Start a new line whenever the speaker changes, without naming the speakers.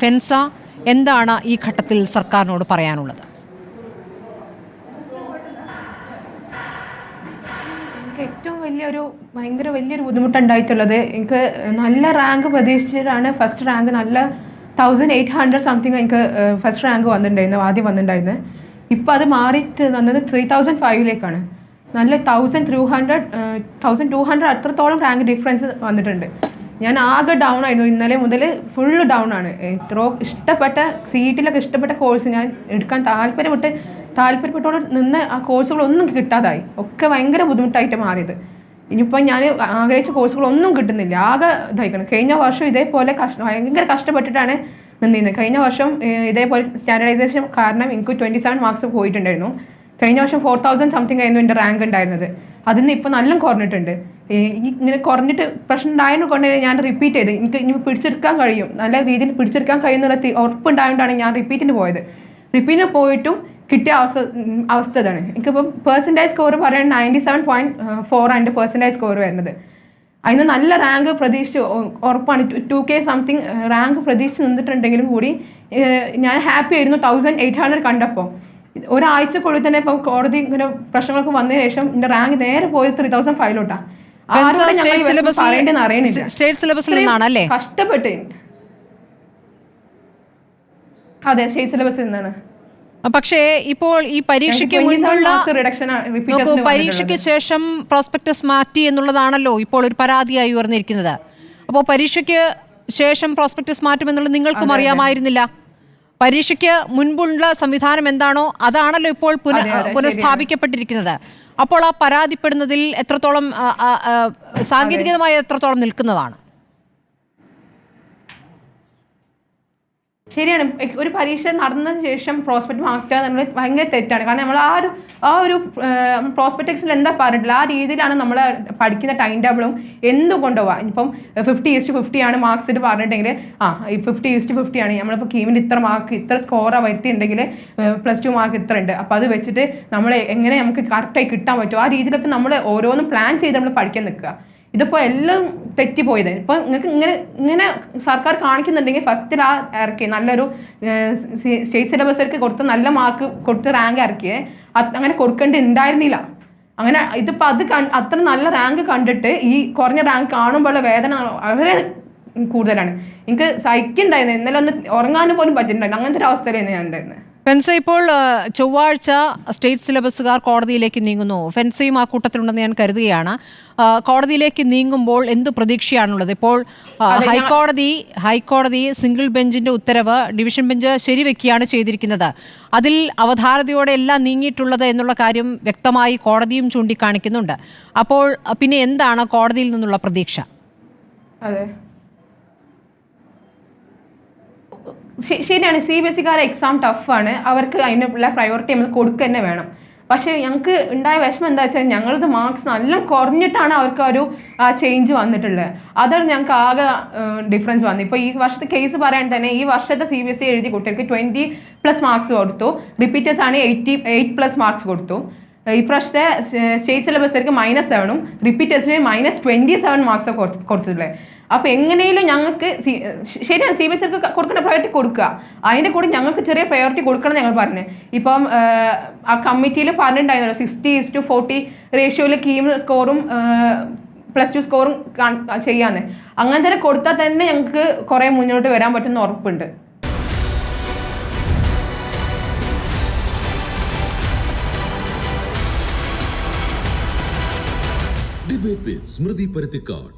ഫെൻസ എന്താണ് ഈ ഘട്ടത്തിൽ സർക്കാരിനോട് പറയാനുള്ളത്?
ഏറ്റവും വലിയൊരു ഭയങ്കര വലിയൊരു ബുദ്ധിമുട്ടുണ്ടായിട്ടുള്ളത് എനിക്ക് നല്ല റാങ്ക് പ്രതീക്ഷിച്ചിട്ടാണ് ഫസ്റ്റ് റാങ്ക് നല്ല തൗസൻഡ് എയ്റ്റ് ഹൺഡ്രഡ് സംതിങ് എനിക്ക് ഫസ്റ്റ് റാങ്ക് വന്നിട്ടുണ്ടായിരുന്നു ആദ്യം വന്നിട്ടുണ്ടായിരുന്നത് ഇപ്പോൾ അത് മാറിയിട്ട് വന്നത് ത്രീ തൗസൻഡ് ഫൈവിലേക്കാണ് നല്ല thousand three hundred thousand two hundred അത്രത്തോളം റാങ്ക് ഡിഫറൻസ് വന്നിട്ടുണ്ട്. ഞാൻ ആകെ ഡൗൺ ആയിരുന്നു. ഇന്നലെ മുതൽ ഫുൾ ഡൗൺ ആണ്. എത്രയോ ഇഷ്ടപ്പെട്ട സീറ്റിലൊക്കെ ഇഷ്ടപ്പെട്ട കോഴ്സ് ഞാൻ എടുക്കാൻ താല്പര്യപ്പെട്ട് താല്പര്യപ്പെട്ടോടെ നിന്ന് ആ കോഴ്സുകളൊന്നും കിട്ടാതായി. ഒക്കെ ഭയങ്കര ബുദ്ധിമുട്ടായിട്ട് മാറിയത്. ഇനിയിപ്പോൾ ഞാൻ ആഗ്രഹിച്ച കോഴ്സുകളൊന്നും കിട്ടുന്നില്ല. ആകെ ഇതായിക്കണം. കഴിഞ്ഞ വർഷം ഇതേപോലെ കഷ്ട ഭയങ്കര കഷ്ടപ്പെട്ടിട്ടാണ് നിന്നിരുന്നത്. കഴിഞ്ഞ വർഷം ഇതേപോലെ സ്റ്റാൻഡർഡൈസേഷൻ കാരണം എനിക്ക് ട്വന്റി സെവൻ മാർക്സ് പോയിട്ടുണ്ടായിരുന്നു. കഴിഞ്ഞ വർഷം ഫോർ തൗസൻഡ് സംതിങ് ആയിരുന്നു എന്റെ റാങ്ക് ഉണ്ടായിരുന്നത്. അതിൽ നിന്ന് ഇപ്പോൾ നല്ല കുറഞ്ഞിട്ടുണ്ട്. ഇങ്ങനെ കുറഞ്ഞിട്ട് പ്രശ്നം ഉണ്ടായത് കൊണ്ട് ഞാൻ റിപ്പീറ്റ് ചെയ്ത്. എനിക്ക് ഇനി പിടിച്ചെടുക്കാൻ കഴിയും. നല്ല രീതിയിൽ പിടിച്ചെടുക്കാൻ കഴിയുന്നുള്ള ഉറപ്പുണ്ടായതുകൊണ്ടാണ് ഞാൻ റിപ്പീറ്റിന് പോയത്. റിപ്പീറ്റിന് പോയിട്ടും കിട്ടിയ അവസ്ഥ അവസ്ഥ ഇതാണ്. എനിക്കിപ്പം പേഴ്സന്റേജ് സ്കോർ പറയുന്നത് നയന്റി സെവൻ പോയിന്റ് ഫോർ ആണ് പേഴ്സന്റേജ് സ്കോർ വരുന്നത്. അതിന് നല്ല റാങ്ക് പ്രതീക്ഷിച്ച് ഉറപ്പാണ്. ടു കെ സംതിങ് റാങ്ക് പ്രതീക്ഷിച്ച് നിന്നിട്ടുണ്ടെങ്കിലും കൂടി ഞാൻ ഹാപ്പി ആയിരുന്നു തൗസൻഡ് എയ്റ്റ് ഹൺഡ്രഡ് കണ്ടപ്പോൾ ഒരാഴ്ചക്കുള്ളിൽ തന്നെ ഇപ്പോൾ കോടതി ഇങ്ങനെ പ്രശ്നങ്ങളൊക്കെ വന്നതിന് ശേഷം എന്റെ റാങ്ക് നേരെ പോയത് ത്രീ തൗസൻഡ് ഫൈവിലോട്ടാ
സ്റ്റേറ്റ് സിലബസിൽ സിലബസിൽ നിന്നാണല്ലേ
കഷ്ടപ്പെട്ട്. അതെ സ്റ്റേറ്റ് സിലബസിൽ നിന്നാണ്.
പക്ഷേ ഇപ്പോൾ ഈ പരീക്ഷയ്ക്ക് മുൻപുള്ള പരീക്ഷയ്ക്ക് ശേഷം പ്രോസ്പെക്ടസ് മാറ്റി എന്നുള്ളതാണല്ലോ ഇപ്പോൾ ഒരു പരാതിയായി ഉയർന്നിരിക്കുന്നത്. അപ്പോൾ പരീക്ഷയ്ക്ക് ശേഷം പ്രോസ്പെക്ടസ് മാറ്റുമെന്നുള്ളത് നിങ്ങൾക്കും അറിയാമായിരുന്നില്ല? പരീക്ഷയ്ക്ക് മുൻപുള്ള സംവിധാനം എന്താണോ അതാണല്ലോ ഇപ്പോൾ പുനഃസ്ഥാപിക്കപ്പെട്ടിരിക്കുന്നത്. അപ്പോൾ ആ പരാതിപ്പെടുന്നതിൽ എത്രത്തോളം സാങ്കേതികമായി എത്രത്തോളം നിൽക്കുന്നതാണ്?
ശരിയാണ്. ഒരു പരീക്ഷ നടന്നതിന് ശേഷം പ്രോസ്പെക്ട് മാറ്റുക എന്നുള്ളത് ഭയങ്കര തെറ്റാണ്. കാരണം നമ്മൾ ആ ഒരു ആ ഒരു പ്രോസ്പെക്ടക്സിൽ എന്താ പറഞ്ഞിട്ടില്ല ആ രീതിയിലാണ് നമ്മൾ പഠിക്കുന്ന ടൈം ടേബിളും എന്തും ഇപ്പം ഫിഫ്റ്റി ഈസ്റ്റ് ഫിഫ്റ്റി ആണ് മാർക്സ് ഇട്ട് പറഞ്ഞിട്ടുണ്ടെങ്കിൽ ആ ഫിഫ്റ്റി ഈസ്റ്റ് ഫിഫ്റ്റി ആണ്. നമ്മളിപ്പോൾ കീമിന് ഇത്ര മാർക്ക് ഇത്ര സ്കോറാണ് വരുത്തിയിട്ടുണ്ടെങ്കിൽ പ്ലസ് ടു മാർക്ക് ഇത്ര ഉണ്ട്. അപ്പോൾ അത് വെച്ചിട്ട് നമ്മൾ എങ്ങനെ നമുക്ക് കറക്റ്റായി കിട്ടാൻ പറ്റുമോ ആ രീതിയിലൊക്കെ നമ്മൾ ഓരോന്നും പ്ലാൻ ചെയ്ത് നമ്മൾ പഠിക്കാൻ നിൽക്കുക. ഇതിപ്പോൾ എല്ലാം തെറ്റിപ്പോയത്. ഇപ്പം നിങ്ങൾക്ക് ഇങ്ങനെ ഇങ്ങനെ സർക്കാർ കാണിക്കുന്നുണ്ടെങ്കിൽ ഫസ്റ്റിൽ ആ ഇറക്കി നല്ലൊരു സ്റ്റേറ്റ് സിലബസിലേക്ക് കൊടുത്ത് നല്ല മാർക്ക് കൊടുത്ത് റാങ്ക് ഇറക്കിയേ. അങ്ങനെ കൊടുക്കേണ്ടി ഉണ്ടായിരുന്നില്ല. അങ്ങനെ ഇതിപ്പോൾ അത് അത്ര നല്ല റാങ്ക് കണ്ടിട്ട് ഈ കുറഞ്ഞ റാങ്ക് കാണുമ്പോഴുള്ള വേദന വളരെ കൂടുതലാണ്. എനിക്ക് സഹിക്കുണ്ടായിരുന്നു. ഇന്നലെ ഒന്ന് ഉറങ്ങാനും പോലും പറ്റിയിട്ടുണ്ടായിരുന്നു അങ്ങനത്തെ ഒരു അവസ്ഥയിലായിരുന്നു ഞാൻ ഉണ്ടായിരുന്നത്
ഫെൻസ ഇപ്പോൾ ചൊവ്വാഴ്ച സ്റ്റേറ്റ് സിലബസുകാർ കോടതിയിലേക്ക് നീങ്ങുന്നു. ഫെൻസയും ആ കൂട്ടത്തിലുണ്ടെന്ന് ഞാൻ കരുതുകയാണ്. കോടതിയിലേക്ക് നീങ്ങുമ്പോൾ എന്ത് പ്രതീക്ഷയാണുള്ളത്? ഇപ്പോൾ ഹൈക്കോടതി ഹൈക്കോടതി സിംഗിൾ ബെഞ്ചിന്റെ ഉത്തരവ് ഡിവിഷൻ ബെഞ്ച് ശരിവെക്കുകയാണ് ചെയ്തിരിക്കുന്നത്. അതിൽ അവധാരതയോടെ എല്ലാം നീങ്ങിയിട്ടുള്ളത് എന്നുള്ള കാര്യം വ്യക്തമായി കോടതിയും ചൂണ്ടിക്കാണിക്കുന്നുണ്ട്. അപ്പോൾ പിന്നെ എന്താണ് കോടതിയിൽ നിന്നുള്ള പ്രതീക്ഷ?
അതെ. ശരിയാണ് സി ബി എസ് സിക്കാരെ എക്സാം ടഫാണ് അവർക്ക് അതിനുള്ള പ്രയോറിറ്റി നമ്മൾ കൊടുക്കുക തന്നെ വേണം. പക്ഷേ ഞങ്ങൾക്ക് ഉണ്ടായ വിഷമം എന്താ വെച്ചാൽ ഞങ്ങളത് മാർക്സ് നല്ല കുറഞ്ഞിട്ടാണ് അവർക്ക് ഒരു ചേഞ്ച് വന്നിട്ടുള്ളത്. അതാണ് ഞങ്ങൾക്ക് ആകെ ഡിഫറൻസ് വന്നത്. ഇപ്പോൾ ഈ വർഷത്തെ കേസ് പറയാൻ തന്നെ ഈ വർഷത്തെ സി ബി എസ് സി എഴുതി കുട്ടികൾക്ക് ട്വന്റി പ്ലസ് മാർക്സ് കൊടുത്തു. റിപ്പീറ്റേഴ്സ് ആണ് എയ്റ്റി എയ്റ്റ് പ്ലസ് മാർക്സ് കൊടുത്തു. ഈ പ്രാവശ്യത്തെ സ്റ്റേറ്റ് സിലബസിലേക്ക് മൈനസ് സെവനും റിപ്പീറ്റ് ടെസ്റ്റിന് മൈനസ് ട്വന്റി സെവൻ മാർക്സ് കൊടുത്തിട്ടുള്ളത്. അപ്പോൾ എങ്ങനെയും ഞങ്ങൾക്ക് ശരിയാണ് സി ബി എസ് സിക്ക് കൊടുക്കേണ്ട പ്രയോറിറ്റി കൊടുക്കുക. അതിന്റെ കൂടെ ഞങ്ങൾക്ക് ചെറിയ പ്രയോറിറ്റി കൊടുക്കണം ഞങ്ങൾ പറഞ്ഞു. ഇപ്പം ആ, കമ്മിറ്റിയിൽ പറഞ്ഞിട്ടുണ്ടായിരുന്നു സിക്സ്റ്റി ഇസ് ടു ഫോർട്ടി റേഷ്യോയിൽ കീം സ്കോറും പ്ലസ് ടു സ്കോറും ചെയ്യാന്ന്. അങ്ങനെ തന്നെ കൊടുത്താൽ തന്നെ ഞങ്ങൾക്ക് കുറേ മുന്നോട്ട് വരാൻ പറ്റുന്ന ഉറപ്പുണ്ട്.
ഡിബേറ്റ് വിത്ത് സ്മൃതി പരുത്തിക്കാട്